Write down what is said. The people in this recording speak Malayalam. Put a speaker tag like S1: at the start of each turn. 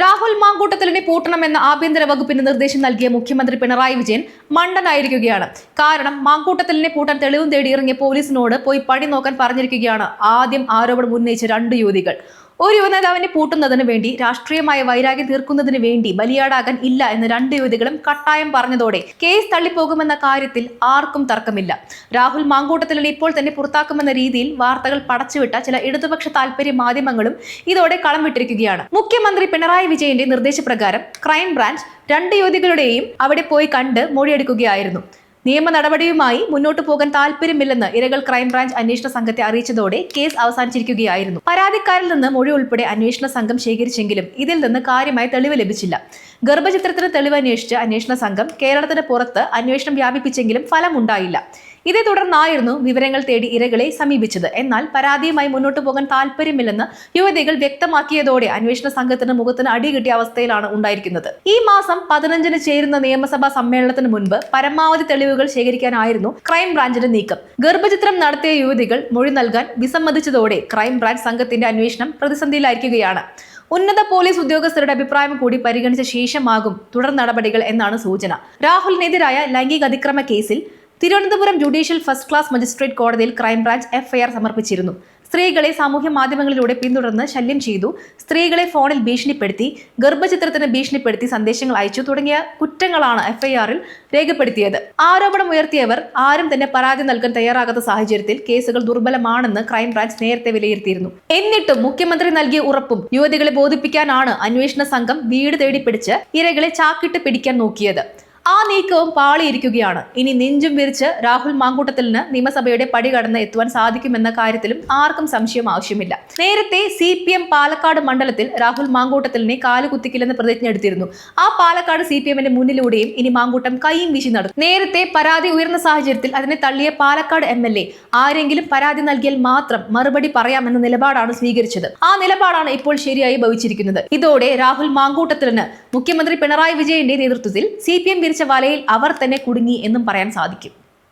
S1: രാഹുൽ മാങ്കൂട്ടത്തിലിനെ പൂട്ടണമെന്ന ആഭ്യന്തര വകുപ്പിന് നിർദ്ദേശം നൽകിയ മുഖ്യമന്ത്രി പിണറായി വിജയൻ മണ്ടനായിരിക്കുകയാണ്. കാരണം മാങ്കൂട്ടത്തിലിനെ പൂട്ടാൻ തെളിവും തേടി ഇറങ്ങിയ പോലീസിനോട് പോയി പണി നോക്കാൻ പറഞ്ഞിരിക്കുകയാണ്. ആദ്യം ആരോപണം ഉന്നയിച്ച രണ്ട് യുവതികൾ. ഒരു യുവനേതാവിനെ പൂട്ടുന്നതിന് വേണ്ടി രാഷ്ട്രീയമായ വൈരാഗ്യം തീർക്കുന്നതിന് വേണ്ടി ബലിയാടാകാൻ ഇല്ല എന്ന് രണ്ട് യുവതികളും കട്ടായം പറഞ്ഞതോടെ കേസ് തള്ളിപ്പോകുമെന്ന കാര്യത്തിൽ ആർക്കും തർക്കമില്ല. രാഹുൽ മാങ്കൂട്ടത്തിലിനെ ഇപ്പോൾ തന്നെ പുറത്താക്കുമെന്ന രീതിയിൽ വാർത്തകൾ പടച്ചുവിട്ട ചില ഇടതുപക്ഷ താൽപര്യ മാധ്യമങ്ങളും ഇതോടെ കളം വിട്ടിരിക്കുകയാണ്. മുഖ്യമന്ത്രി പിണറായി വിജയന്റെ നിർദ്ദേശപ്രകാരം ക്രൈംബ്രാഞ്ച് രണ്ട് യുവതികളുടെയും അവിടെ പോയി കണ്ട് മൊഴിയെടുക്കുകയായിരുന്നു. നിയമ നടപടിയുമായി മുന്നോട്ടു പോകാൻ താല്പര്യമില്ലെന്ന് ഇരകൾ ക്രൈംബ്രാഞ്ച് അന്വേഷണ സംഘത്തെ അറിയിച്ചതോടെ കേസ് അവസാനിച്ചിരിക്കുകയായിരുന്നു. പരാതിക്കാരിൽ നിന്ന് മൊഴി ഉൾപ്പെടെ അന്വേഷണ സംഘം ശേഖരിച്ചെങ്കിലും ഇതിൽ നിന്ന് കാര്യമായ തെളിവ് ലഭിച്ചില്ല. ഗർഭചിത്രത്തിന് തെളിവ് അന്വേഷിച്ച് അന്വേഷണ സംഘം കേരളത്തിന് പുറത്ത് അന്വേഷണം വ്യാപിപ്പിച്ചെങ്കിലും ഫലമുണ്ടായില്ല. ഇതേ തുടർന്നായിരുന്നു വിവരങ്ങൾ തേടി ഇരകളെ സമീപിച്ചത്. എന്നാൽ പരാതിയുമായി മുന്നോട്ടു പോകാൻ താല്പര്യമില്ലെന്ന് യുവതികൾ വ്യക്തമാക്കിയതോടെ അന്വേഷണ സംഘത്തിന് മുഖത്തിന് അടി കിട്ടിയ അവസ്ഥയിലാണ് ഉണ്ടായിരിക്കുന്നത്. ഈ മാസം പതിനഞ്ചിന് ചേരുന്ന നിയമസഭാ സമ്മേളനത്തിന് മുൻപ് പരമാവധി തെളിവുകൾ ശേഖരിക്കാനായിരുന്നു ക്രൈംബ്രാഞ്ചിന്റെ നീക്കം. ഗർഭചിത്രം നടത്തിയ യുവതികൾ മൊഴി നൽകാൻ വിസമ്മതിച്ചതോടെ ക്രൈംബ്രാഞ്ച് സംഘത്തിന്റെ അന്വേഷണം പ്രതിസന്ധിയിലായിരിക്കുകയാണ്. ഉന്നത പോലീസ് ഉദ്യോഗസ്ഥരുടെ അഭിപ്രായം കൂടി പരിഗണിച്ച ശേഷമാകും തുടർ നടപടികൾ എന്നാണ് സൂചന. രാഹുലിനെതിരായ ലൈംഗിക അതിക്രമ കേസിൽ Thiruvananthapuram judicial first class magistrate കോടതിയിൽ ക്രൈംബ്രാഞ്ച് എഫ്ഐആർ സമർപ്പിച്ചിരുന്നു. സ്ത്രീകളെ സാമൂഹ്യ മാധ്യമങ്ങളിലൂടെ പിന്തുടർന്ന് ശല്യം ചെയ്തു. സ്ത്രീകളെ ഫോണിൽ ഭീഷണിപ്പെടുത്തി ഗർഭചിത്രത്തിന് ഭീഷണിപ്പെടുത്തി സന്ദേശങ്ങൾ അയച്ചു തുടങ്ങിയ കുറ്റങ്ങളാണ് എഫ്ഐആറിൽ രേഖപ്പെടുത്തിയത്. ആരോപണം ഉയർത്തിയവർ ആരും തന്നെ പരാതി നൽകാൻ തയ്യാറാകാത്ത സാഹചര്യത്തിൽ കേസുകൾ ദുർബലമാണെന്ന് ക്രൈംബ്രാഞ്ച് നേരത്തെ വിലയിരുത്തിയിരുന്നു. എന്നിട്ടും മുഖ്യമന്ത്രി നൽകിയ ഉറപ്പും യുവതികളെ ബോധിപ്പിക്കാനാണ് അന്വേഷണ സംഘം വീട് തേടി പിടിച്ച് ഇരകളെ ചാക്കിട്ട് പിടിക്കാൻ നോക്കിയത്. ആ നീക്കവും പാളിയിരിക്കുകയാണ്. ഇനി നെഞ്ചും വിരിച്ച് രാഹുൽ മാങ്കൂട്ടത്തിലിന് നിയമസഭയുടെ പടി കടന്ന് എത്തുവാൻ സാധിക്കുമെന്ന കാര്യത്തിലും ആർക്കും സംശയം ആവശ്യമില്ല. നേരത്തെ സി പി എം പാലക്കാട് മണ്ഡലത്തിൽ രാഹുൽ മാങ്കൂട്ടത്തിലിനെ കാലുകുത്തിക്കില്ലെന്ന് പ്രതിജ്ഞ എടുത്തിരുന്നു. ആ പാലക്കാട് സി പി എമ്മിന്റെ മുന്നിലൂടെയും ഇനി മാങ്കൂട്ടം കൈയും വീശി നടത്തും നേരത്തെ പരാതി ഉയർന്ന സാഹചര്യത്തിൽ അതിനെ തള്ളിയ പാലക്കാട് എം എൽ എ ആരെങ്കിലും പരാതി നൽകിയാൽ മാത്രം മറുപടി പറയാമെന്ന നിലപാടാണ് സ്വീകരിച്ചത്. ആ നിലപാടാണ് ഇപ്പോൾ ശരിയായി ഭവിച്ചിരിക്കുന്നത്. ഇതോടെ രാഹുൽ മാങ്കൂട്ടത്തിലിന് മുഖ്യമന്ത്രി പിണറായി വിജയന്റെ നേതൃത്വത്തിൽ സി പി എം വിരിച്ച വലയിൽ അവർ തന്നെ കുടുങ്ങി എന്നും പറയാൻ സാധിക്കും.